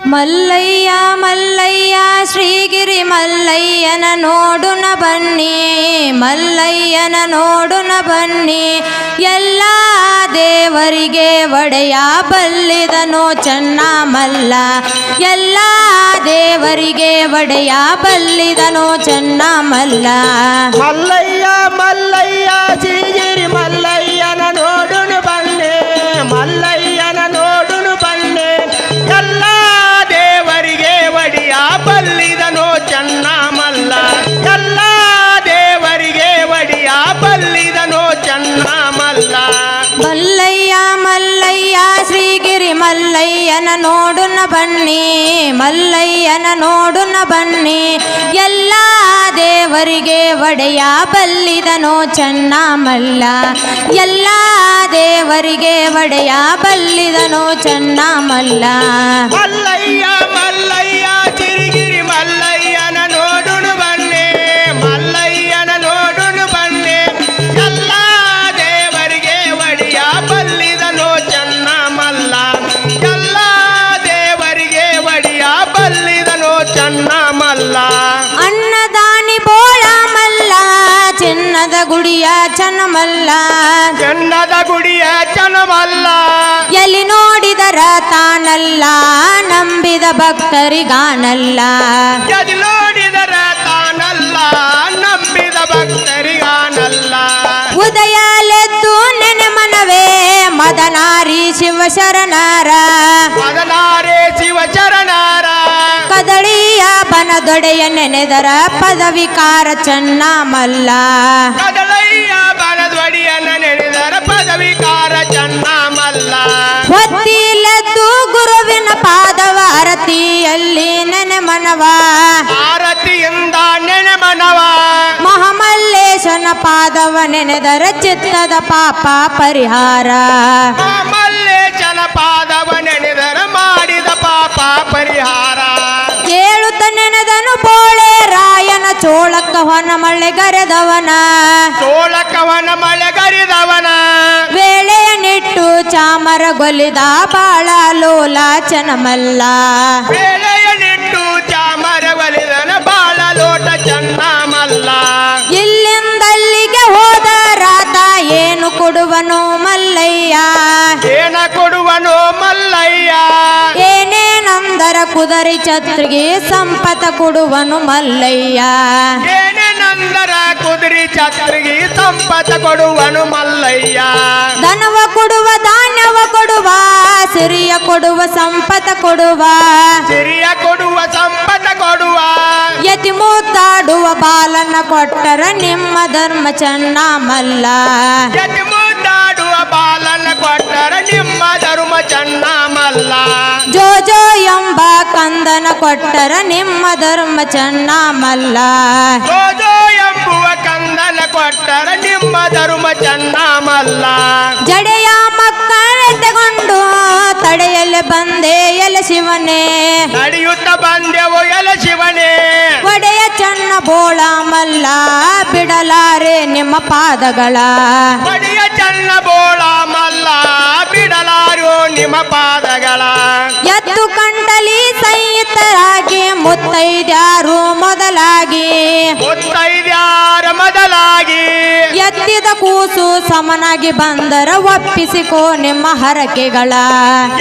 ಮಲ್ಲಯ್ಯ ಮಲ್ಲಯ್ಯ ಶ್ರೀಗಿರಿ ಮಲ್ಲಯ್ಯನ ನೋಡುನ ಬನ್ನಿ ಮಲ್ಲಯ್ಯನ ನೋಡುನ ಬನ್ನಿ ಎಲ್ಲ ದೇವರಿಗೆ ಒಡೆಯ ಬಲ್ಲಿದನು ಚೆನ್ನ ಮಲ್ಲ ಎಲ್ಲ ದೇವರಿಗೆ ಒಡೆಯ ಬಲ್ಲಿದನು ಚೆನ್ನ ಮಲ್ಲ ಮಲ್ಲಯ್ಯ ಮಲ್ಲಯ್ಯ ಸಿರಿಗಿರಿ ಮಲ್ಲಯ್ಯನ ನೋಡುನು ಬನ್ನಿ ಮಲ್ಲ ಮಲ್ಲಯ್ಯ ಮಲ್ಲಯ್ಯ ಶ್ರೀಗಿರಿ ಮಲ್ಲಯ್ಯನ ನೋಡುನ ಬನ್ನಿ ಮಲ್ಲಯ್ಯನ ನೋಡುನ ಬನ್ನಿ. ಎಲ್ಲ ದೇವರಿಗೆ ಒಡೆಯ ಬಲ್ಲಿದನೋ ಚೆನ್ನ ಮಲ್ಲ ಎಲ್ಲ ದೇವರಿಗೆ ಒಡೆಯ ಬಲ್ಲಿದನೋ ಚೆನ್ನ ಮಲ್ಲ ಮಲ್ಲಯ್ಯ ಮಲ್ಲಯ್ಯ ಚಿನ್ನದ ಗುಡಿಯ ಚನ್ನಮಲ್ಲ ಗುಡಿಯ ಚನ್ನಮಲ್ಲ ಎಲ್ಲಿ ನೋಡಿದರ ತಾನಲ್ಲ ನಂಬಿದ ಭಕ್ತರಿಗಾನಲ್ಲ. ಎಲ್ಲಿ ನೋಡಿದರ ತಾನಲ್ಲ ನಂಬಿದ ಭಕ್ತರಿಗಾನಲ್ಲ. ಉದಯಲೆದ್ದು ನೆನೆ ಮನವೇ ಮದನಾರಿ ಶಿವಶರಣಾರ. ಮದನಾರೇ ಶಿವ ಶರಣಾರ ಕದಳಿಯ ಬನದೊಡೆಯ ನೆನೆದರ ಪದವಿಕಾರ ಚೆನ್ನ ಮಲ್ಲ ಕದಳಯ್ಯ ಬಲದ್ವಡಿಯನ್ನ ನೆನೆದರ ಪದವಿಕಾರ ಚನ್ನ ಮಲ್ಲ ಹೊತ್ತಿಲ್ಲದ್ದು ಗುರುವಿನ ಪಾದವ ಆರತಿಯಲ್ಲಿ ನೆನೆ ಮನವ. ಆರತಿಯಿಂದ ನೆನೆ ಮನವ. ಮಹಾಮಲ್ಲೇಶನ ಪಾದವ ನೆನೆದರ ಚಿತ್ತದ ಪಾಪ ಪರಿಹಾರ. ಮಹಮಲ್ಲೇಶನ ಪಾದವ ನೆನೆದರ ಮಾಡಿದ ಪಾಪ ಪರಿಹಾರ. ಕೇಳುತ್ತ ನೆನೆದನು ಬೋಳೆ ರಾಯನ ಚೋಳಕ್ಕ ಕರೆದವನ ಮಳೆಗರೆದವನ ಮಳೆ ಕರೆದವನ ವೇಳೆಯ ನಿಟ್ಟು ಚಾಮರ ಗೊಲಿದ ಬಾಳ ಲೋಲ ಚನಮಲ್ಲ ವೇಳೆಯ ನಿಟ್ಟು ಚಾಮರ ಗೊಲಿದನ ಬಾಳ ಲೋಟ ಚನ್ನ ಮಲ್ಲ. ಇಲ್ಲಿಂದಲ್ಲಿಗೆ ಹೋದ ರಾತ ಏನು ಕೊಡುವನು ಮಲ್ಲಯ್ಯ. ಏನ ಕೊಡುವನು ಮಲ್ಲಯ್ಯ. ಏನೇನಂದರ ಕುದರಿ ಛತ್ರಿಗೆ ಸಂಪತ ಕೊಡುವನು ಮಲ್ಲಯ್ಯ. ಏನೇ ನಂದರ ಕುದುರೆ ಛತ್ರಿಗೆ ಸಂಪತ ಕೊಡುವನು ಮಲ್ಲಯ್ಯ. ಧನವ ಕೊಡುವ ಧಾನ್ಯವ ಕೊಡುವ ಸಿರಿಯ ಕೊಡುವ ಸಂಪತ ಕೊಡುವ. ಸಿರಿಯ ಕೊಡುವ ಸಂಪತ ಕೊಡುವ. ಯತಿ ಮೂತಾಡುವ ಬಾಲನ ಕೊಟ್ಟರ ನಿಮ್ಮ ಧರ್ಮ ಚೆನ್ನ ಮಲ್ಲ ಯತಿ ಮೂತಾಡುವ ಬಾಲನ ಕೊಟ್ಟರ ನಿಮ್ಮ ಧರ್ಮ ಚನ್ನ ಮಲ್ಲ ಜೋ ಜೋ ಕಂದನ ಕೊಟ್ಟರ ನಿಮ್ಮ ಧರ್ಮ ಚೆನ್ನ ಮಲ್ಲ ಜೋಜೋ ಎಂಬುವ ಕಂದನ ಕೊಟ್ಟರ ನಿಮ್ಮ ಧರ್ಮ ಚನ್ನ ಮಲ್ಲ ಜಡೆಯ ಮಕ್ಕಳೆತ್ತುಕೊಂಡು ತಡೆಯಲು ಬಂದೆ ಎಲ ಶಿವನೇ. ನಡೆಯುತ್ತ ಬಂದೆವು ಎಲ ಶಿವನೇ. ಒಡೆಯ ಚನ್ನ ಬೋಳ ಮಲ್ಲ ಬಿಡಲಾರೆ ನಿಮ್ಮ ಪಾದಗಳ. ಒಡೆಯ ಚನ್ನ ಬೋಳ ಮಲ್ಲ ಬಿಡಲಾರು ನಿಮ್ಮ ಪಾದಗಳ. ಎತ್ತು ಕಂಡಲಿ ಸಂಯುಕ್ತರಾಗಿ ಮುತ್ತೈದ್ಯಾರು ಮೊದಲಾಗಿ. ಮುತ್ತೈದ್ಯಾರ ಮೊದಲಾಗಿ. ಎತ್ತಿದ ಕೂಸು ಸಮನಾಗಿ ಬಂದರ ಒಪ್ಪಿಸಿಕೋ ನಿಮ್ಮ ಹರಕೆಗಳ.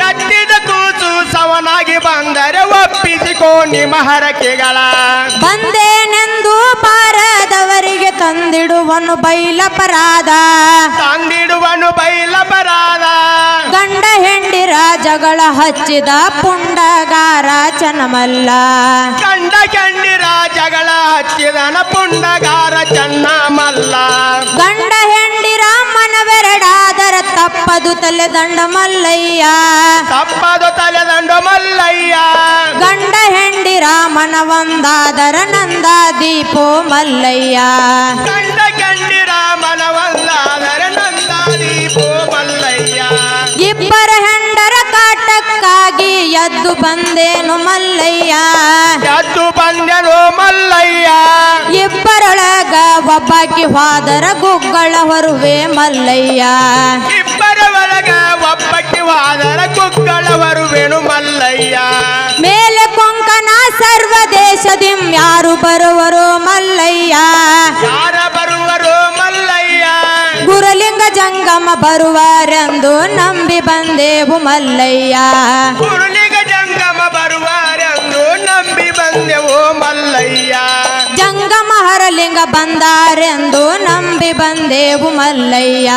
ಎತ್ತಿದ ಕೂಸು ಸಮನಾಗಿ ಬಂದರ ಒಪ್ಪಿಸಿಕೋ ನಿಮ್ಮ ಹರಕೆಗಳ. ಬಂದೇನೆಂದು ಪಾರದವರಿಗೆ ತಂದಿಡುವನು ಬೈಲಪರಾಧ ತಂದಿಡುವನು ಬೈಲಪರಾದ. ಗಂಡ ಹೆಂಡಿರ ಜಗಳ ಹಚ್ಚಿದ ಪುಂಡಗಾರ ಚನಮಲ್ಲ ಕಂಡ ಕಂಡಿರ ಜಗಳ ಹಚ್ಚಿದನ ಪುಂಡಗಾರ ಚನ್ನಮಲ್ಲ. ಗಂಡ ಹೆಂಡಿರ ಮನವೆರಡಾದರ ತಪ್ಪದು ತಲೆ ದಂಡ ಮಲ್ಲಯ್ಯ. ತಪ್ಪದು ತಲೆದಂಡು ಮಲ್ಲಯ್ಯ. ಗಂಡ ಹೆಂಡಿ ಹೆಂಡಿರ ಮನವೊಂದಾದರ ನಂದ ದೀಪೋ ಮಲ್ಲಯ್ಯ. ಗಂಡ ಕಂಡಿರ ಮನವಲ್ಲಾದರೆ ನಂದಾದೀಪೋ ಮಲ್ಲಯ್ಯ ಎದ್ದು ಬಂದೇನು ಮಲ್ಲಯ್ಯ? ಎದ್ದು ಬಂದೆನು ಮಲ್ಲಯ್ಯ. ಇಬ್ಬರೊಳಗ ಒಬ್ಬಾಕಿ ಹೋದರ ಗುಗ್ಗಳ ಹೊರುವೆ ಮಲ್ಲಯ್ಯ. ಇಬ್ಬರ ಒಳಗ ಒಬ್ಬಕ್ಕೆ ವಾದರ ಕುಕ್ಕಳ ಬರುವೆನು ಮಲ್ಲಯ್ಯ. ಸರ್ವ ದೇಶದಿಂ ಯಾರು ಬರುವರು ಮಲ್ಲಯ್ಯ. ಯಾರ ಬರುವರು ಮಲ್ಲಯ್ಯ? ಗುರುಲಿಂಗ ಜಂಗಮ ಬರುವರೆಂದು ನಂಬಿ ಬಂದೇವು ಮಲ್ಲಯ್ಯ. ನಂಬಿ ಬಂದೆವು ಮಲ್ಲಯ್ಯ. ಜಂಗಮ ಹರಲಿಂಗ ಬಂದಾರೆಂದು ನಂಬಿ ಬಂದೆವು ಮಲ್ಲಯ್ಯ.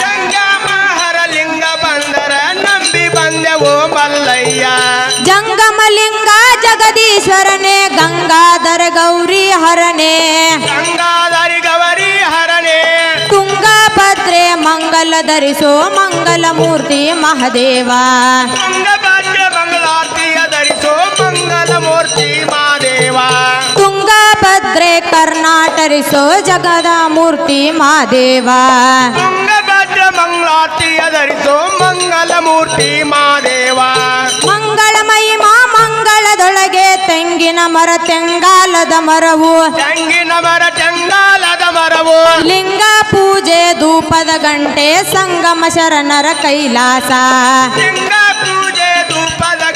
ಜಂಗಮ ಹರಲಿಂಗ ಬಂದರ ನಂಬಿ ಬಂದೆವು ಮಲ್ಲಯ್ಯ. ಜಂಗಮಲಿಂಗ ಜಗದೀಶ್ವರನೇ ಗಂಗಾಧರ ಗೌರಿ ಹರನೇ. ಗಂಗಾಧರಿ ಗೌರಿ ಹರನೆ. ತುಂಗಭದ್ರೆ ಮಂಗಲ ಧರಿಸೋ ಮಂಗಲ ಮೂರ್ತಿ ಮಹದೇವ. ಮೂರ್ತಿ ಮಾದೇವ. ತುಂಗಭದ್ರೆ ಕರ್ನಾಟರಿಸೋ ಜಗದ ಮೂರ್ತಿ ಮಾದೇವ. ತುಂಗಭದ್ರ ಮಂಗಳಾರತಿಯ ಧರಿಸೋ ಮಂಗಲ ಮೂರ್ತಿ ಮಾದೇವ. ಮಂಗಳ ಮಹಿಮಾ ಮಂಗಳದೊಳಗೆ ತೆಂಗಿನ ಮರ ತೆಂಗಾಲದ ಮರವು. ತೆಂಗಿನ ಮರ ತೆಂಗಾಲದ ಮರವು. ಲಿಂಗ ಪೂಜೆ ಧೂಪದ ಗಂಟೆ ಸಂಗಮ ಶರಣರ ಕೈಲಾಸ. ಲಿಂಗ ಪೂಜೆ ಧೂಪದ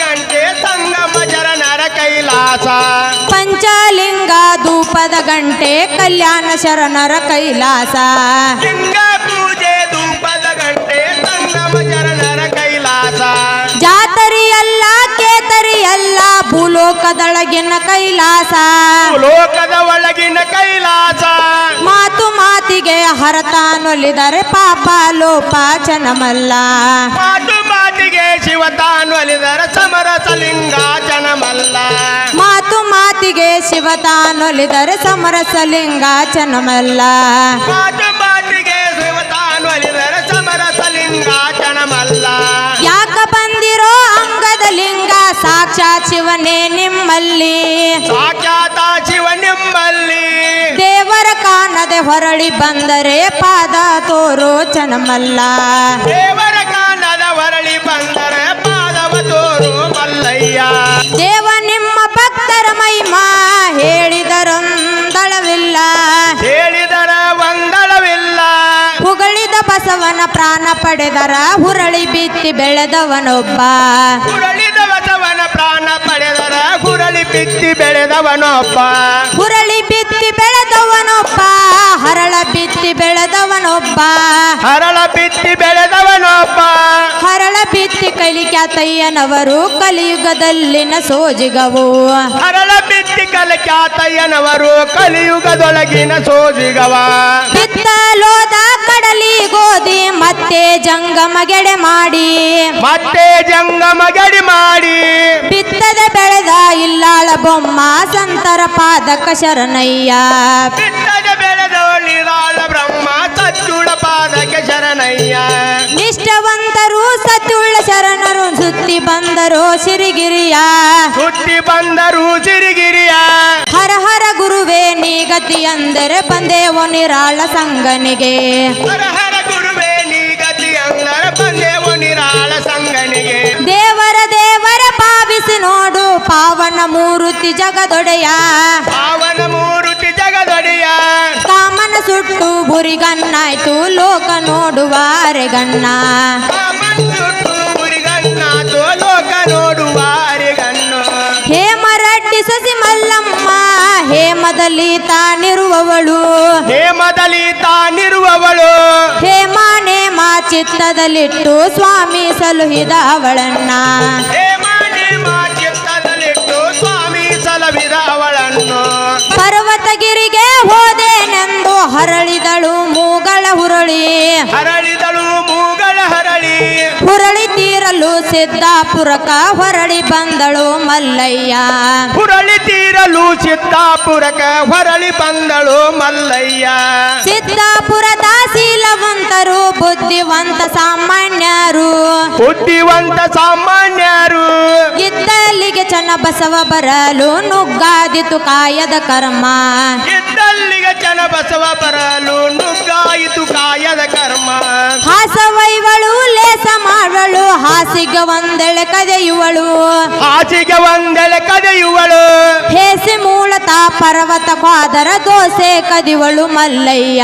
ಚರಣರ ಕೈಲಾಸ. ಪಂಚಲಿಂಗ ಧೂಪದ ಗಂಟೆ ಕಲ್ಯಾಣ ಶರಣರ ಕೈಲಾಸ. ಲಿಂಗ ಪೂಜೆ ಧೂಪದ ಗಂಟೆ ಸಂಗಮ ಶರಣರ ಕೈಲಾಸ. ಜಾತರಿಯಲ್ಲ ಕೇತರಿಯಲ್ಲ ಭೂಲೋಕದೊಳಗಿನ ಕೈಲಾಸ. ಲೋಕದ ಒಳಗಿನ ಕೈಲಾಸ. ಮಾತು ಮಾತಿಗೆ ಹರತಾನೊಲಿದರೆ ಪಾಪ ಲೋಪ ಚನಮಲ್ಲ ಮಾತು ಮಾತಿಗೆ ಶಿವ ತಾನು ಅಲಿದರ ಸಮರಸ ಲಿಂಗಾಚನಮಲ್ಲ ಮಾತು ಮಾತಿಗೆ ಶಿವ ತಾನೊಲಿದರೆ ಸಮರಸ ಲಿಂಗ ಚನಮಲ್ಲ. ಮಾತು ಮಾತಿಗೆ ಶಿವ ತಾನು ಅಲಿದರ ಸಮರಸ ಲಿಂಗಾಚನಮಲ್ಲ ಯಾಕ ಬಂದಿರೋ ಅಂಗದ ಲಿಂಗ? ಸಾಕ್ಷಾತ್ ಶಿವನೇ ನಿಮ್ಮಲ್ಲಿ. ಸಾಕ್ಷಾತ ಶಿವ ನಿಮ್ಮಲ್ಲಿ. ದೇವರ ಕಾಣದೆ ಹೊರಳಿ ಬಂದರೆ ಪಾದ ತೋರೋ ಚನಮಲ್ಲ. ದೇವರ ಮಲ್ಲಯ್ಯ ಬಸವನ ಪ್ರಾಣ ಪಡೆದರ ಹುರಳಿ ಬಿತ್ತಿ ಬೆಳೆದವನೊಬ್ಬ. ಹುರಳಿದವನ ಪ್ರಾಣ ಪಡೆದರ ಹುರಳಿ ಬಿತ್ತಿ ಬೆಳೆದವನೊಬ್ಬ. ಹುರಳಿ ಬಿತ್ತಿ ಬೆಳೆದವನೊಬ್ಬ ಹರಳ ಬಿತ್ತಿ ಬೆಳೆದವನೊಬ್ಬ. ಹರಳ ಬಿತ್ತಿ ಬೆಳೆದವನೊಬ್ಬ. ಹರಳ ಬಿತ್ತಿ ಕಲಿಕ್ಯಾತಯ್ಯನವರು ಕಲಿಯುಗದಲ್ಲಿನ ಸೋಜಿಗವು. ಹರಳ ಬಿತ್ತಿ ಕಲಿಕ್ಯಾತಯ್ಯನವರು ಕಲಿಯುಗದೊಳಗಿನ ಸೋಜಿಗವ. ಬಿತ್ತಲೋದ ಗೋಧಿ ಮತ್ತೆ ಜಂಗಮಗೆಡೆ ಮಾಡಿ. ಮತ್ತೆ ಜಂಗಮ ಗಡಿ ಮಾಡಿ. ಬಿತ್ತದ ಬೆಳೆದ ಇಲ್ಲಾಳ ಬೊಮ್ಮ ಸಂತರ ಪಾದಕ ಶರಣಯ್ಯ. ಬಿತ್ತದ ಇಲ್ಲಾಳ ಬ್ರಹ್ಮ ಸಚ್ಚುಳ ಪಾದಕ ಶರಣಯ್ಯ. ನಿಷ್ಠವಂತರು ಸತ್ತುಳ್ಳ ಶರಣರು ಸುತ್ತಿ ಬಂದರು ಸಿರಿಗಿರಿಯ. ಸುತ್ತಿ ಬಂದರು ಸಿರಿಗಿರಿಯ. ಹರ ಹರ ಗುರುವೇ ನೀಗತಿ ಅಂದರೆ ಬಂದೇವೋ ನಿರಾಳ ಸಂಗನಿಗೆ. ಹರ ಮೂರುತಿ ಜಗದೊಡೆಯ. ಪಾವನ ಮೂರುತಿ ಜಗದೊಡೆಯ. ಕಾಮನ ಸುಟ್ಟು ಬುರಿಗನ್ನಾಯ್ತು ಲೋಕ ನೋಡುವ ಅರೆಗಣ್ಣ. ಸುಟ್ಟು ಲೋಕ ನೋಡುವ ಅರಿಗಣ್ಣು. ಹೇಮರಡ್ಡಿ ಸಸಿ ಮಲ್ಲಮ್ಮ ಹೇಮದಲ್ಲಿ ತಾನಿರುವವಳು. ಹೇಮದಲ್ಲಿ ತಾನಿರುವವಳು. ಹೇಮಾನೇ ಮಾ ಚಿತ್ತದಲ್ಲಿಟ್ಟು ಸ್ವಾಮಿ ಸಲುಹಿದ ಅವಳನ್ನ ಸಲವಿದ ಅವಳನ್ನು ಪರ್ವತಗಿರಿಗೆ ಹೋದೇನೆಂದು ಸಿದ್ದಾಪುರಕ ಹೊರಳಿ ಬಂದಳು ಮಲ್ಲಯ್ಯ. ಹುರಳಿ ತೀರಲು ಸಿದ್ದಾಪುರಕ ಹೊರಳಿ ಬಂದಳು ಮಲ್ಲಯ್ಯ. ಸಿದ್ದಾಪುರದ ಶೀಲವಂತರು ಬುದ್ಧಿವಂತ ಸಾಮಾನ್ಯರು. ಬುದ್ಧಿವಂತ ಸಾಮಾನ್ಯರು. ಇದ್ದಲ್ಲಿಗೆ ಚನ್ನ ಬಸವ ಬರಲು ನುಗ್ಗಾದಿತು ಕಾಯದ ಕರ್ಮ. ಜನ ಬಸವ ಬರಲು ನುಗ್ಗಾಯಿತು ಕಾಯದ ಕರ್ಮ. ಹಾಸವೈವಳು ಲೇಸ ಮಾಡಳು ಹಾಸಿಗ ಒಂದೆಳೆ ಕದೆಯುವಳು. ಆಚೆಗೆ ಒಂದೆಳೆ ಕದೆಯುವಳು. ಹೇಸಿ ಮೂಲತ ಪರ್ವತ ಕ್ವಾದರ ದೋಸೆ ಕದಿವಳು ಮಲ್ಲಯ್ಯ.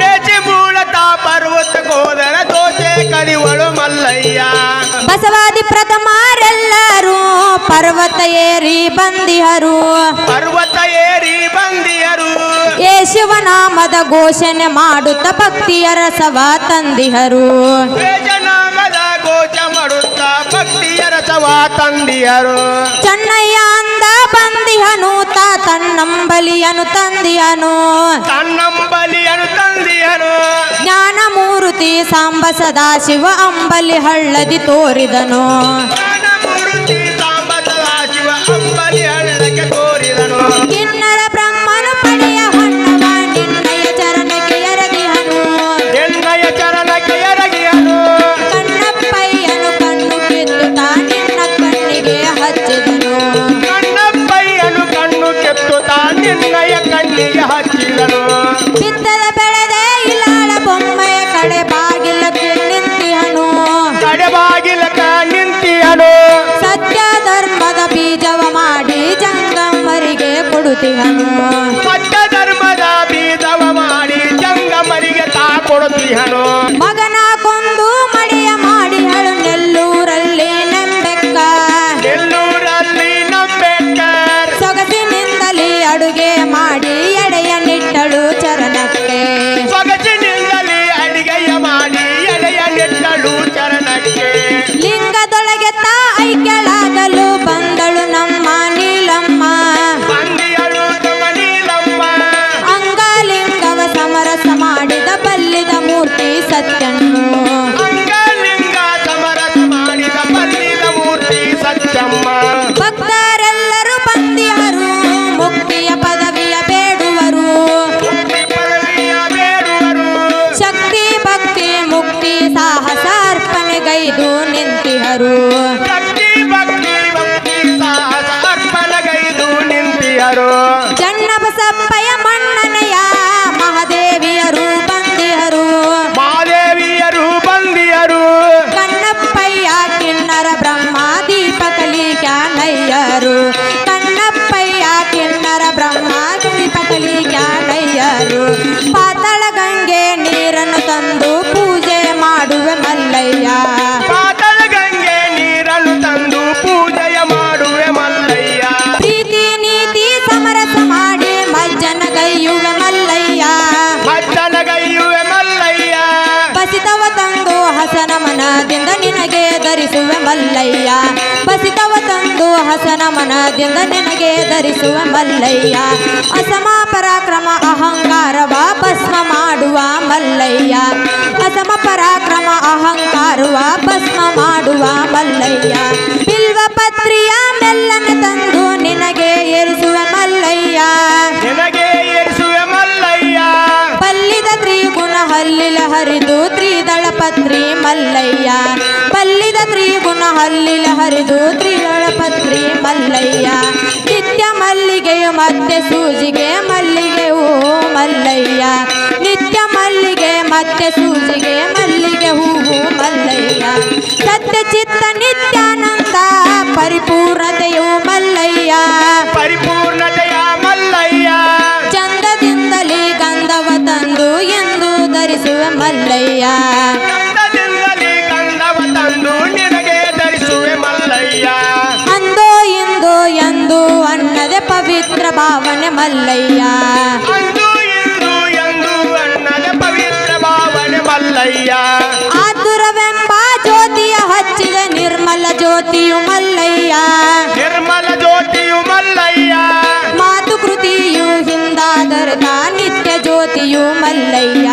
ಹೇಸಿ ಮೂಲತ ಪರ್ವತ ಗೋದರ ದೋಸೆ ಕದಿವಳು ಮಲ್ಲಯ್ಯ. ಬಸವಾದಿ ಪ್ರಥಮರೆಲ್ಲರೂ ಪರ್ವತ ಏರಿ ಬಂದಿಹರು. ಪರ್ವತ ಏರಿ ಬಂದಿಯರು ಏ ಶಿವನಾಮದ ಘೋಷಣೆ ಮಾಡುತ್ತ ಭಕ್ತಿಯ ರಸವ ತಂದಿಹರು. ವೇಜನಾಮದ ಘೋಷ ಮಾಡುತ್ತ ಭಕ್ತಿಯ ರಸವ ತಂದಿಯರು ಚೆನ್ನಯ್ಯ ಅಂದ ಬಂದಿಹನು ತಾ ತನ್ನಂಬಲಿಯನು ತಂದಿಯನು ತನ್ನಂಬಲಿಯನು ತಂದಿಯರು ಜ್ಞಾನ ಮೂರುತಿ ಸಾಂಬ ಸದಾ ಶಿವ ಅಂಬಲಿ ಹಳ್ಳದಿ ತೋರಿದನು. ಸತ್ಯ ಧರ್ಮದ ಬೀಜವ ಮಾಡಿ ಜಂಗಮರಿಗೆ ತಾ ಕೊಡುತ್ತೀಹನು? ಧರಿಸುವೆ ಮಲ್ಲಯ್ಯ. ಬಸಿತವ ತಂದು ಹಸನ ಮನದಿಂದ ನಿನಗೆ ಧರಿಸುವ ಮಲ್ಲಯ್ಯ. ಅಸಮ ಪರಾಕ್ರಮ ಅಹಂಕಾರವ ಭಸ್ಮ ಮಾಡುವ ಮಲ್ಲಯ್ಯ. ಅಸಮ ಪರಾಕ್ರಮ ಅಹಂಕಾರವ ಭಸ್ಮ ಮಾಡುವ ಮಲ್ಲಯ್ಯ. ಬಿಲ್ವ ಪತ್ರಿಯ ಮೆಲ್ಲನೆ ತಂದು ನಿನಗೆ ಏರಿಸುವ ಮಲ್ಲಯ್ಯ. ನಿನಗೆ ಏರಿಸುವ ಮಲ್ಲಯ್ಯ. ಪಲ್ಲಿದ ತ್ರಿಗುಣ ಹಲ್ಲಿಲ ಹರಿದು ಪತ್ರಿ ಮಲ್ಲಯ್ಯ. ಬಲ್ಲಿದ ತ್ರಿಗುಣ ಹಲ್ಲಿಲ ಹರಿದು ತ್ರಿಯೊಳ ಪತ್ರಿ ಮಲ್ಲಯ್ಯ. ನಿತ್ಯ ಮಲ್ಲಿಗೆಯು ಮತ್ತೆ ಸೂಜಿಗೆ ಮಲ್ಲಿಗೆ ಹೂ ಮಲ್ಲಯ್ಯ. ನಿತ್ಯ ಮಲ್ಲಿಗೆ ಮತ್ತೆ ಸೂಜಿಗೆ ಮಲ್ಲಿಗೆ ಹೂವು ಮಲ್ಲಯ್ಯ. ಸತ್ಯ ಚಿತ್ತ ನಿತ್ಯಾನಂದ ಪರಿಪೂರ್ಣತೆಯು ಮಲ್ಲಯ್ಯ. ಪರಿಪೂರ್ಣತೆಯ ಮಲ್ಲಯ್ಯ. ಚಂದದಿಂದಲೇ ಗಂಧವ ತಂದು ಎಂದು ಧರಿಸುವ ಮಲ್ಲಯ್ಯ. ಪವಿತ್ರ ಭಾವನೆ ಮಲ್ಲಯ್ಯ. ಅಂದು ಇಂದು ಎಂದು ಅನ್ನದ ಪವಿತ್ರ ಭಾವನೆ ಮಲ್ಲಯ್ಯ. ಆತುರವೆಂಬ ಜ್ಯೋತಿಯ ಹಚ್ಚಿದ ನಿರ್ಮಲ ಜ್ಯೋತಿಯು ಮಲ್ಲಯ್ಯ. ನಿರ್ಮಲ ಜ್ಯೋತಿಯು ಮಲ್ಲಯ್ಯ. ಮಾತು ಕೃತಿಯು ಹಿಂದಾದರದ ನಿತ್ಯ ಜ್ಯೋತಿಯು ಮಲ್ಲಯ್ಯ.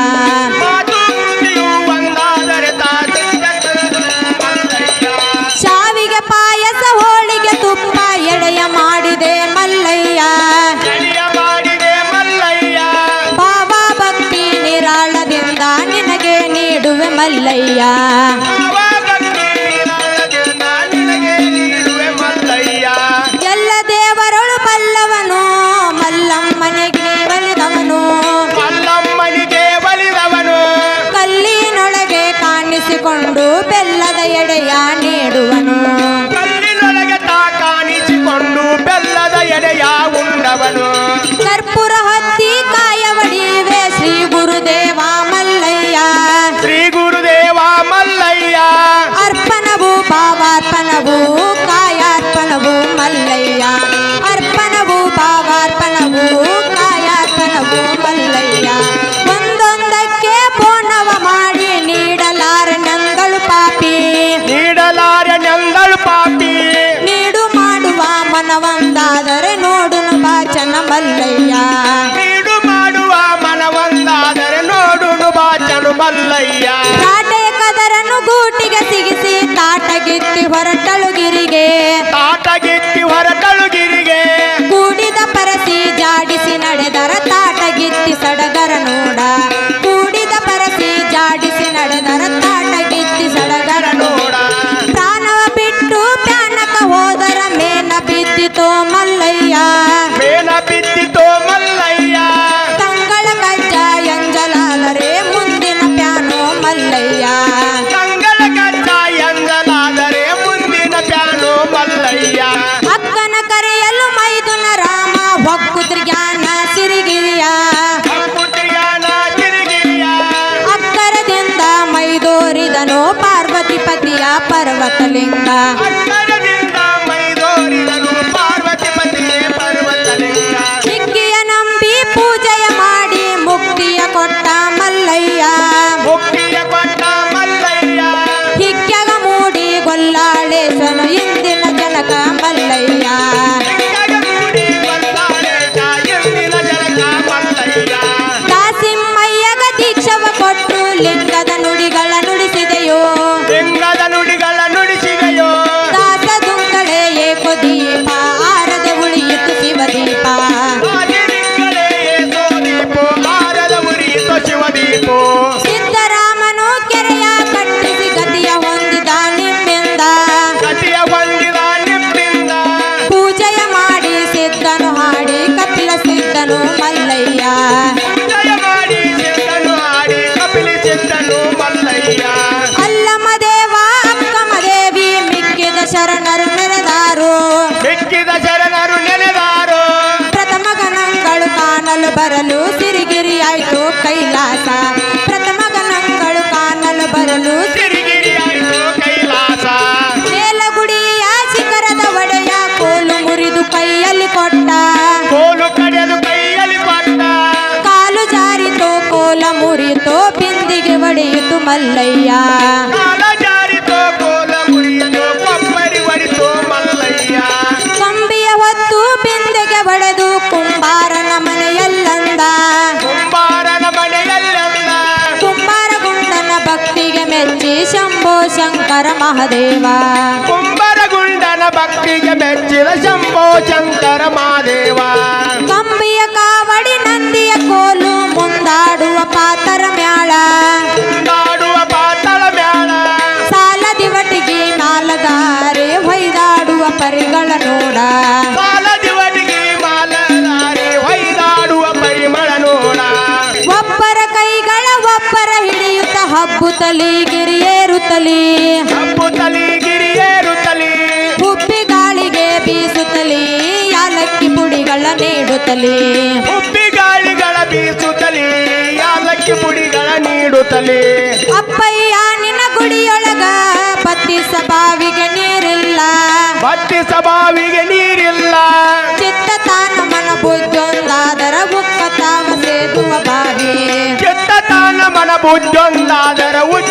ಮಲ್ಲಯ್ಯ. ಕಂಬಿಯ ಹೊತ್ತು ಬಿಂದೆಗೆ ಒಡೆದು ಕುಂಬಾರನ ಮನೆಯಲ್ಲಂದ. ಕುಂಬಾರನ ಮನೆಯಲ್ಲಂದ ಕುಂಬಾರ ಗುಂಡನ ಭಕ್ತಿಗೆ ಮೆಚ್ಚಿ ಶಂಭೋ ಶಂಕರ ಮಹಾದೇವ ಕುಂಬಾರ ಗುಂಡನ ಭಕ್ತಿಗೆ ಮೆಚ್ಚಿದ ಶಂಭೋ ಶಂಕರ ಮಹಾದೇವ. ಕಂಬಿಯ ಕಾವಡಿ ನಂದಿಯ ಕೋಲು ಮುಂದಾಡುವ ಪಾತರ ಮ್ಯಾಳ. ದಾರಿಗಳ ನೋಡ. ಬಾಲದಿ ಒಟ್ಟಿಗೆ ಬಾಲದಾರಿ ಹೊಯ್ದಾಡುವ ಪರಿಮಳ ನೋಡ. ಒಬ್ಬರ ಕೈಗಳ ಒಬ್ಬರ ಹಿಡಿಯುತ್ತ ಹಬ್ಬು ತಲಿ ಗಿರಿಯೇರು ತಲಿ ಹಬ್ಬು ತಲಿ ಗಿರಿಯೇರು ತಲಿ ಹುಬ್ಬಿ ಗಾಳಿಗೆ ಬೀಸುತ್ತಲಿ ಯಾಲಕ್ಕಿ ಪುಡಿಗಳ ನೀಡುತ್ತಲಿ. ಹುಬ್ಬಿ ಗಾಳಿಗಳ ಬೀಸುತ್ತಲಿ ಯಾಲಕ್ಕಿ ಪುಡಿಗಳ ನೀಡುತ್ತಲಿ. ಅಪ್ಪಯ್ಯ ನಿನ್ನ ಗುಡಿಯೊಳಗ ಪತ್ತಿಸ ಬಾವಿಗೆ ನೀರಿಲ್ಲ. ಬಟ್ಟಿ ಸಭಾವಿಗೆ ನೀರಿಲ್ಲ ಚಿತ್ತತಾನ ಮನ ಬುದ್ಧೊಂದಾದರ ಬುಕ್ಕ ತಾವ ಸೇದುವ ಬಾವಿ ಚಿತ್ತತಾನ ಮನ ಬುದ್ಧೊಂದಾದರ ಉಚ್ಚ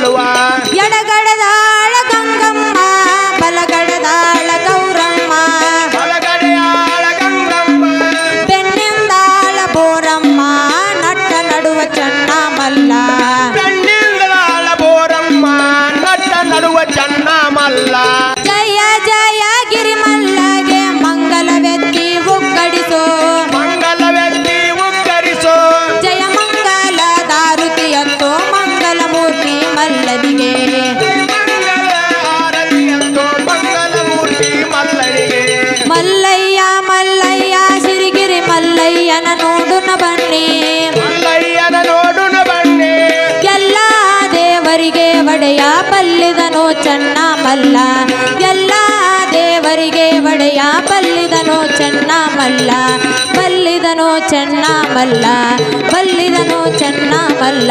तलवार ಮಲ್ಲ ಎಲ್ಲ ದೇವರಿಗೆ ಒಡೆಯ ಬಲ್ಲಿದನು ಚೆನ್ನ ಮಲ್ಲ ಬಲ್ಲಿದನು ಚೆನ್ನ ಮಲ್ಲ ಬಲ್ಲಿದನು ಚೆನ್ನ ಮಲ್ಲ